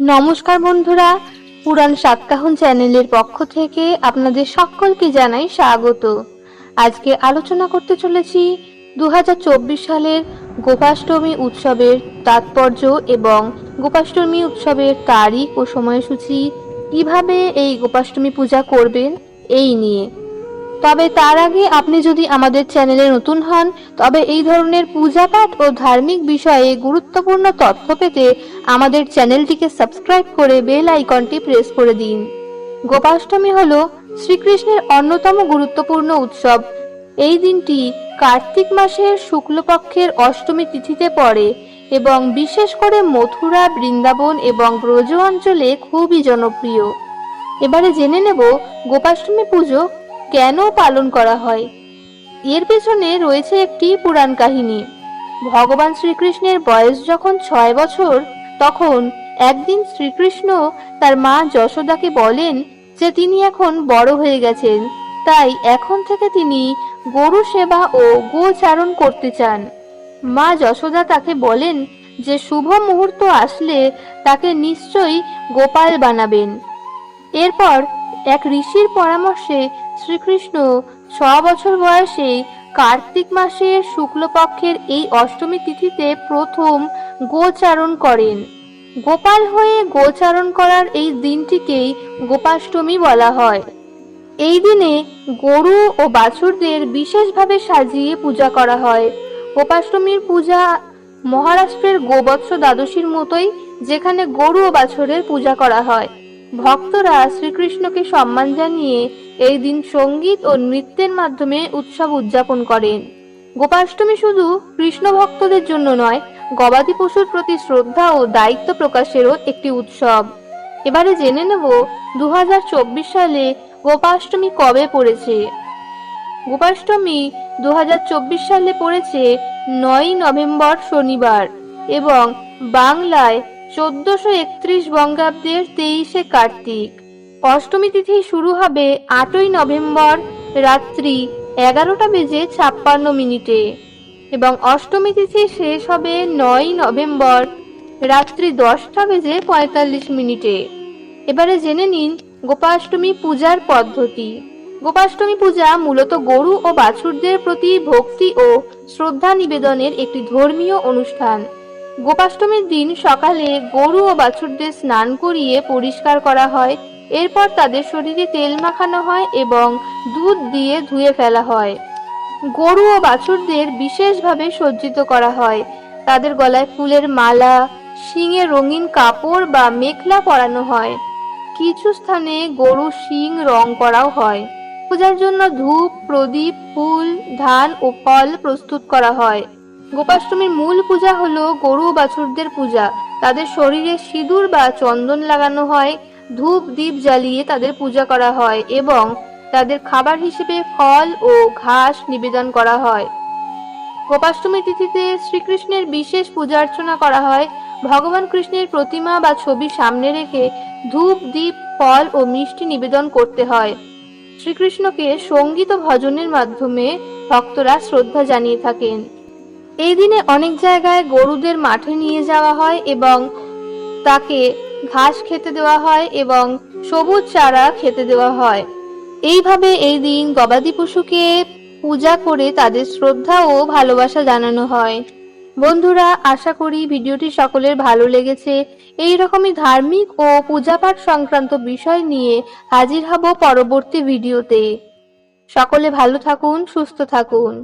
নমস্কার বন্ধুরা, পুরাণ সাতকাহন চ্যানেলের পক্ষ থেকে আপনাদের সকলকে জানাই স্বাগত। আজকে আলোচনা করতে চলেছি দু হাজার চব্বিশ সালের গোপাষ্টমী উৎসবের তাৎপর্য এবং গোপাষ্টমী উৎসবের তারিখ ও সময়সূচি কীভাবে এই গোপাষ্টমী পূজা করবেন, এই নিয়ে। তবে তার আগে আপনি যদি আমাদের চ্যানেলে নতুন হন, তবে এই ধরনের পূজাপাঠ ও ধার্মিক বিষয়ে গুরুত্বপূর্ণ তথ্য পেতে আমাদের চ্যানেলটিকে সাবস্ক্রাইব করে বেল আইকনটি প্রেস করে দিন। গোপাষ্টমী হল শ্রীকৃষ্ণের অন্যতম গুরুত্বপূর্ণ উৎসব। এই দিনটি কার্তিক মাসের শুক্লপক্ষের অষ্টমী তিথিতে পড়ে এবং বিশেষ করে মথুরা, বৃন্দাবন এবং ব্রজ অঞ্চলে খুবই জনপ্রিয়। এবারে জেনে নেব গোপাষ্টমী পুজো কেন পালন করা হয়? এর পেছনে রয়েছে একটি পুরাণ কাহিনী। ভগবান শ্রীকৃষ্ণের বয়স যখন ছয় বছর, তখন একদিন শ্রীকৃষ্ণ তার মা যশোদাকে বলেন যে তিনি এখন বড় হয়ে গেছেন, তাই এখন থেকে তিনি গরু সেবা ও গোচারণ করতে চান। মা যশোদা তাকে বলেন যে শুভ মুহূর্ত আসলে তাকে নিশ্চয়ই গোপাল বানাবেন। এরপর এক ঋষির পরামর্শে শ্রীকৃষ্ণ ছ বছর বয়সে কার্তিক মাসের শুক্লপক্ষের এই অষ্টমী তিথিতে প্রথম গোচারণ করেন। গোপাল হয়ে গোচারণ করার এই দিনটিকেই গোপাষ্টমী বলা হয়। এই দিনে গরু ও বাছুরদের বিশেষভাবে সাজিয়ে পূজা করা হয়। গোপাষ্টমীর পূজা মহারাষ্ট্রের গোবৎস দ্বাদশীর মতোই যেখানে গরু ও বাছুরের পূজা করা হয়। ভক্তরা শ্রীকৃষ্ণকে সম্মান জানিয়ে এই দিন সংগীত ও নৃত্যের মাধ্যমে উৎসব উদযাপন করেন। গোপাষ্টমী শুধু কৃষ্ণ ভক্তদের জন্য নয়, গবাদি পশুর প্রতি শ্রদ্ধা ও দায়িত্ব প্রকাশেরও একটি উৎসব। এবারে জেনে নেব দু হাজার চব্বিশ সালে গোপাষ্টমী কবে পড়েছে। গোপাষ্টমী দু হাজার চব্বিশ সালে পড়েছে নয় নভেম্বর শনিবার এবং বাংলায় চোদ্দশো একত্রিশ বঙ্গাব্দের তেইশে কার্তিক। অষ্টমী তিথি শুরু হবে আটই নভেম্বর রাত্রি এগারোটা বেজে ছাপ্পান্ন মিনিটে এবং অষ্টমী তিথি শেষ হবে নয় নভেম্বর রাত্রি দশটা বেজে পঁয়তাল্লিশ মিনিটে। এবারে জেনে নিন গোপাষ্টমী পূজার পদ্ধতি। গোপাষ্টমী পূজা মূলত গরু ও বাছুরদের প্রতি ভক্তি ও শ্রদ্ধা নিবেদনের একটি ধর্মীয় অনুষ্ঠান। গোপাষ্টমীর দিন সকালে গরু ও বাছুরদের স্নান করিয়ে পরিষ্কার করা হয় এরপর তাদের শরীরে তেল মাখানো হয় এবং দুধ দিয়ে ধুয়ে ফেলা হয়। গরু ও বাছুরদের বিশেষভাবে সজ্জিত করা হয়। তাদের গলায় ফুলের মালা, শিঙে রঙিন কাপড় বা মেখলা পরানো হয়। কিছু স্থানে গরু শিং রং করাও হয়। পূজার জন্য ধূপ, প্রদীপ, ফুল, ধান ও ফল প্রস্তুত করা হয়। গোপাষ্টমীর মূল পূজা হলো গরু বাছুরদের পূজা। তাদের শরীরে সিঁদুর বা চন্দন লাগানো হয়। ধূপ দ্বীপ জ্বালিয়ে তাদের পূজা করা হয় এবং তাদের খাবার হিসেবে ফল ও ঘাস নিবেদন করা হয়। গোপাষ্টমী তিথিতে শ্রীকৃষ্ণের বিশেষ পূজা অর্চনা করা হয়। ভগবান কৃষ্ণের প্রতিমা বা ছবি সামনে রেখে ধূপ দ্বীপ ফল ও মিষ্টি নিবেদন করতে হয়। শ্রীকৃষ্ণকে সংগীত ভজনের মাধ্যমে ভক্তরা শ্রদ্ধা জানিয়ে থাকেন। এই দিনে অনেক জায়গায় গরুদের মাঠে নিয়ে যাওয়া হয় এবং তাকে ঘাস খেতে দেওয়া হয় এবং সবুজ চারা খেতে দেওয়া হয়। এইভাবে এই দিন গবাদি পশুকে পূজা করে তাদের শ্রদ্ধা ও ভালোবাসা জানানো হয়। বন্ধুরা, আশা করি ভিডিওটি সকলের ভালো লেগেছে। এই রকমই ধার্মিক ও পূজাপাঠ সংক্রান্ত বিষয় নিয়ে হাজির হব পরবর্তী ভিডিওতে। সকলে ভালো থাকুন, সুস্থ থাকুন।